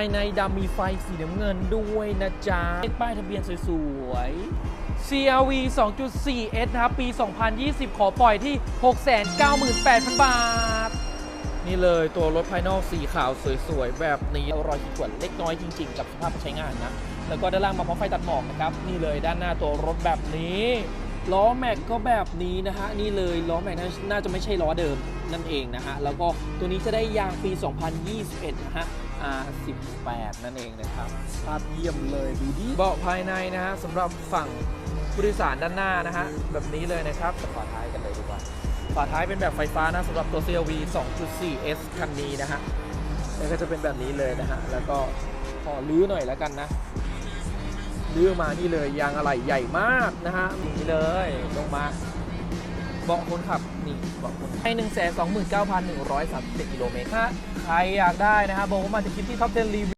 ภายในดำมีไฟสีน้ำเงินด้วยนะจ๊ะป้ายทะเบียนสวยๆ CRV 2.4S นะครับ ปี 2020 ขอปล่อยที่ 698,000 บาท นี่เลยตัวรถภายนอกสีขาวสวยๆ แบบนี้รอยขีดข่วนเล็กน้อยจริงๆ กับสภาพใช้งานนะ แล้วก็ด้านล่างมาพร้อมไฟตัดหมอกนะครับ นี่เลยด้านหน้าตัวรถแบบนี้ ล้อแม็กก็แบบนี้นะฮะนี่เลยล้อแม็กน่าน่าจะไม่ใช่ล้อเดิมนั่นเองนะฮะแล้วก็ตัวนี้จะได้ยางปี 2021 นะฮะ R18 นั่นเองนะครับภาพเยี่ยมเลยดูดิเบาะภายในนะฮะสำหรับฝั่งผู้โดยสารด้านหน้านะฮะแบบนี้เลยนะครับฝาท้ายกันเลยดีกว่าฝาท้ายเป็นแบบไฟฟ้านะสำหรับตัว CRV 2.4S คันนี้นะฮะแล้วก็จะเป็นแบบนี้เลยนะฮะแล้วก็ขอลื้อหน่อยแล้วกันนะ ลื้อมานี่เลยยางอะไหล่ใหญ่มากนะฮะนี่เลยลงมาเบาะคนขับนี่เบาะคนให้หนึ่งแสนสองหมื่นเก้าพันหนึ่งร้อยสามสิบกิโลเมตรถ้าใครอยากได้นะฮะบอกว่ามาจากคลิปที่ท็อปเทนรีวิว